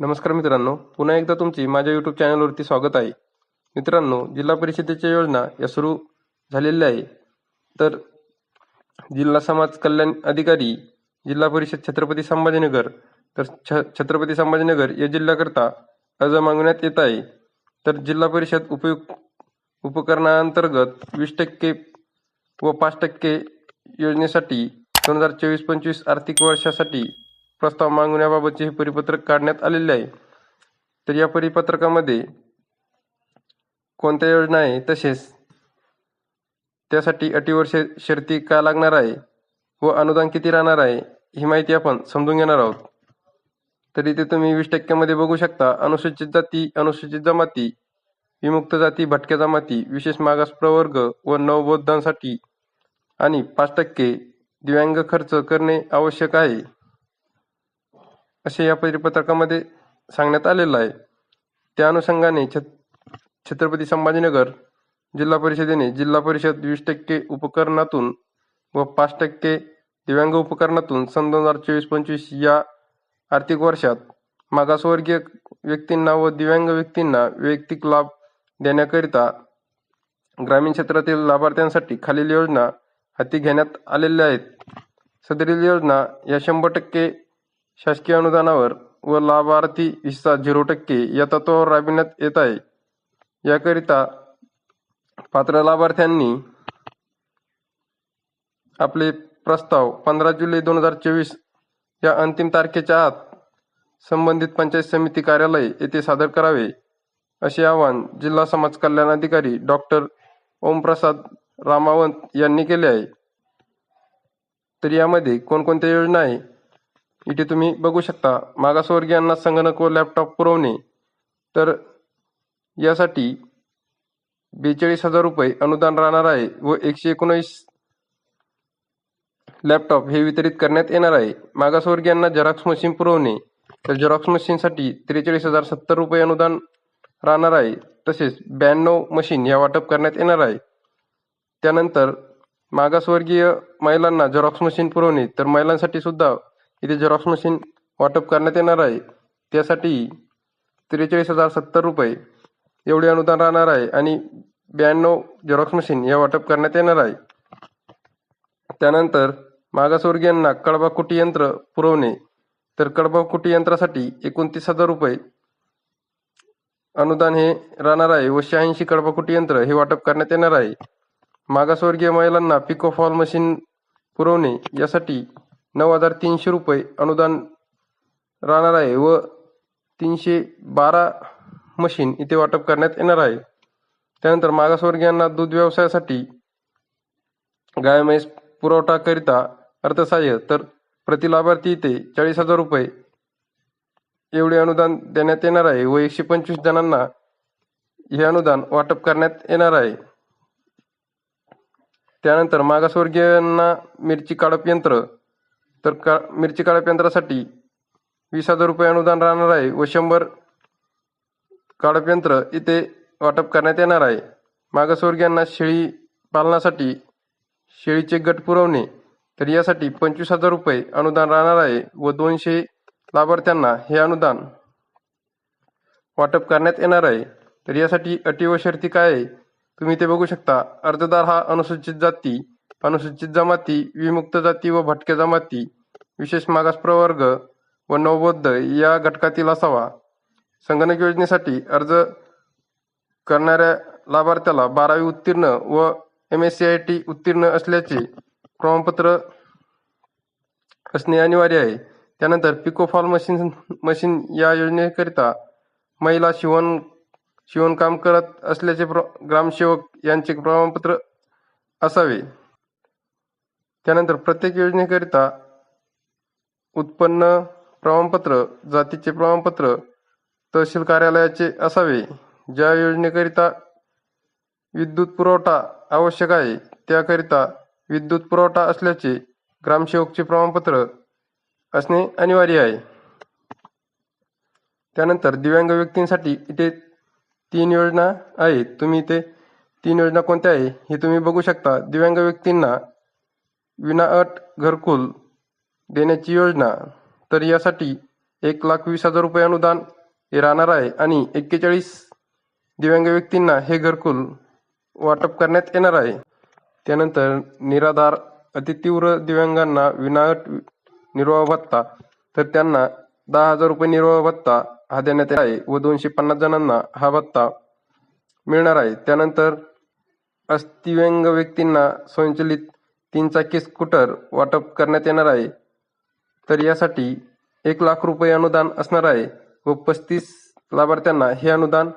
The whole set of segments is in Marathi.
नमस्कार मित्रांनो पुन्हा एकदा तुमची माझ्या यूट्यूब चॅनलवरती स्वागत आहे. मित्रांनो जिल्हा परिषदेच्या योजना या सुरू झालेल्या आहे. तर जिल्हा समाज कल्याण अधिकारी जिल्हा परिषद छत्रपती संभाजीनगर तर छ छत्रपती संभाजीनगर या जिल्ह्याकरता अर्ज मागवण्यात येत आहे. तर जिल्हा परिषद उपयुक्त उपकरणाअंतर्गत वीस टक्के व पाच टक्के योजनेसाठी दोन हजार चोवीस पंचवीस आर्थिक वर्षासाठी प्रस्ताव मागवण्याबाबतचे हे परिपत्रक काढण्यात आलेले आहे. तर या परिपत्रकामध्ये कोणत्या योजना आहे तसेच त्यासाठी अटी शे शर्ती काय लागणार आहे व अनुदान किती राहणार आहे ही माहिती आपण समजून घेणार आहोत. तर इथे तुम्ही वीस टक्क्यामध्ये बघू शकता. अनुसूचित जाती अनुसूचित जमाती विमुक्त जाती भटक्या जमाती विशेष मागास प्रवर्ग व नवबोधांसाठी आणि पाच टक्के दिव्यांग खर्च करणे आवश्यक आहे. असे या परिपत्रकामध्ये सांगण्यात आलेलं आहे. त्या अनुषंगाने छत छत्रपती संभाजीनगर जिल्हा परिषदेने जिल्हा परिषद वीस टक्के उपकरणातून व पाच टक्के दिव्यांग उपकरणातून सन दोन हजार चोवीस पंचवीस या आर्थिक वर्षात मागासवर्गीय व्यक्तींना व दिव्यांग व्यक्तींना वैयक्तिक लाभ देण्याकरिता ग्रामीण क्षेत्रातील लाभार्थ्यांसाठी खालील योजना हाती घेण्यात आलेल्या आहेत. सदरील योजना या शंभर टक्के शासकीय अनुदानावर व लाभार्थी हिस्सा झिरो टक्के या तत्वावर राबविण्यात येत आहे. याकरिता पात्र लाभार्थ्यांनी आपले प्रस्ताव पंधरा जुलै दोन हजार चोवीस या अंतिम तारखेच्या आत संबंधित पंचायत समिती कार्यालय येथे सादर करावे असे आवाहन जिल्हा समाज कल्याण अधिकारी डॉक्टर ओमप्रसाद रामावंत यांनी केले आहे. तर यामध्ये कोणकोणत्या योजना आहे? इथे तुम्ही बघू शकता मागासवर्गीयांना संगणक व लॅपटॉप पुरवणे. तर यासाठी बेचाळीस हजार रुपये अनुदान राहणार आहे व एकशे एकोणीस लॅपटॉप हे वितरित करण्यात येणार आहे. मागासवर्गीयांना झेरॉक्स मशीन पुरवणे. तर झेरॉक्स मशीनसाठी त्रेचाळीस हजार सत्तर रुपये अनुदान राहणार आहे. तसेच ब्याण्णव मशीन या वाटप करण्यात येणार आहे. त्यानंतर मागासवर्गीय महिलांना झेरॉक्स मशीन पुरवणे. तर महिलांसाठी सुद्धा इथे झेरॉक्स मशीन वाटप करण्यात येणार आहे त्यासाठी त्रेचाळीस हजार सत्तर रुपये एवढे अनुदान राहणार आहे आणि ब्याण्णव झेरॉक्स मशीन या वाटप करण्यात येणार आहे. त्यानंतर मागासवर्गीयांना कडबाकुटी यंत्र पुरवणे तर कडबाकुटी यंत्रासाठी एकोणतीस हजार रुपये अनुदान हे राहणार आहे व शहाऐंशी कडबाकुटी यंत्र हे वाटप करण्यात येणार आहे. मागासवर्गीय महिलांना पिको फॉल मशीन पुरवणे यासाठी नऊ हजार तीनशे रुपये अनुदान राहणार आहे व तीनशे बारा मशीन इथे वाटप करण्यात येणार आहे. त्यानंतर मागासवर्गीयांना दूध व्यवसायासाठी गाय म्हैस पुरवठाकरिता अर्थसहाय्य तर प्रति लाभार्थी इथे चाळीस हजार रुपये एवढे अनुदान देण्यात येणार आहे व एकशे पंचवीस जणांना हे अनुदान वाटप करण्यात येणार आहे. त्यानंतर मागासवर्गीयांना मिरची काढप यंत्र तर का मिरची काळप यंत्रासाठी वीस हजार रुपये अनुदान राहणार आहे व शंभर काळप यंत्र इथे वाटप करण्यात येणार आहे. मागासवर्गीयांना शेळी पालनासाठी शेळीचे गट पुरवणे तर यासाठी पंचवीस हजार रुपये अनुदान राहणार आहे व दोनशे लाभार्थ्यांना हे अनुदान वाटप करण्यात येणार आहे. तर यासाठी अटी व शर्ती काय आहे? तुम्ही ते बघू शकता. अर्जदार हा अनुसूचित जाती अनुसूचित जमाती विमुक्त जाती व भटक्या जमाती विशेष मागास प्रवर्ग व नवबौद्ध या घटकातील असावा. संगणक योजनेसाठी अर्ज करणाऱ्या लाभार्थ्याला बारावी उत्तीर्ण व M S C I T उत्तीर्ण असल्याचे प्रमाणपत्र असणे अनिवार्य आहे. त्यानंतर पिको फॉल मशीन मशीन या योजनेकरिता महिला शिवण शिवणकाम करत असल्याचे प्र ग्रामसेवक यांचे प्रमाणपत्र असावे. त्यानंतर प्रत्येक योजनेकरिता उत्पन्न प्रमाणपत्र जातीचे प्रमाणपत्र तहसील कार्यालयाचे असावे. ज्या योजनेकरिता विद्युत पुरवठा आवश्यक आहे त्याकरिता विद्युत पुरवठा असल्याचे ग्रामसेवकचे प्रमाणपत्र असणे अनिवार्य आहे. त्यानंतर दिव्यांग व्यक्तींसाठी इथे तीन योजना आहेत. तुम्ही इथे तीन योजना कोणत्या आहे हे तुम्ही बघू शकता. दिव्यांग व्यक्तींना विनाअट घरकुल देण्याची योजना. तर यासाठी एक लाख वीस हजार रुपये अनुदान हे राहणार आहे आणि एक्केचाळीस दिव्यांग व्यक्तींना हे घरकुल वाटप करण्यात येणार आहे. त्यानंतर निराधार अतितीव्र दिव्यांगांना विनाअट निर्वाह भत्ता तर त्यांना दहा हजार रुपये निर्वाह भत्ता हा देण्यात येणार आहे व दोनशे पन्नास जणांना हा भत्ता मिळणार आहे. त्यानंतर अस्थिव्यंग व्यक्तींना स्वयंचलित तीन चाकी स्कूटर वाटप करण्यात येणार आहे? तर यासाठी एक लाख रुपये अनुदान असणार आहे व पस्तीस लाभार्थ्यांना हे अनुदान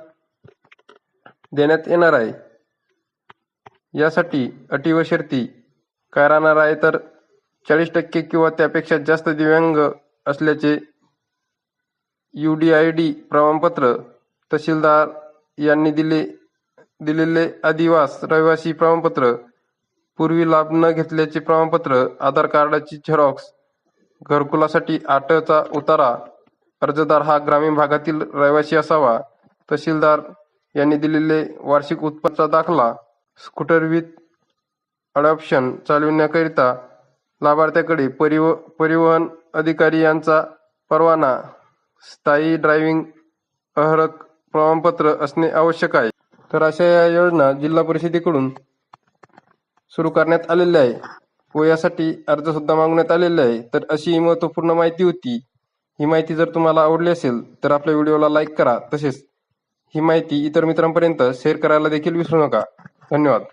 देण्यात येणार आहे. यासाठी अटी व शर्ती काय राहणार आहे? तर चाळीस टक्के किंवा त्यापेक्षा जास्त दिव्यांग असल्याचे यू डी आय डी प्रमाणपत्र तहसीलदार यांनी दिले दिलेले अधिवास रहिवासी प्रमाणपत्र पूर्वी लाभ न घेतल्याचे प्रमाणपत्र आधार कार्डाची झेरॉक्स घरकुलासाठी आठचा उतारा अर्जदार हा ग्रामीण भागातील रहिवासी असावा तहसीलदार यांनी दिलेले वार्षिक उत्पन्नाचा दाखला स्कूटर विथ अडॉप्शन चालविण्याकरिता लाभार्थ्याकडे परिव परिवहन अधिकारी यांचा परवाना स्थायी ड्रायव्हिंग अहरक प्रमाणपत्र असणे आवश्यक आहे. तर अशा या योजना जिल्हा परिषदेकडून सुरू करण्यात आलेले आहे. व यासाठी अर्ज सुद्धा मागवण्यात आलेला आहे. तर अशी ही महत्त्वपूर्ण माहिती होती. ही माहिती जर तुम्हाला आवडली असेल तर आपल्या व्हिडिओला लाईक करा. तसेच ही माहिती इतर मित्रांपर्यंत शेअर करायला देखील विसरू नका. धन्यवाद.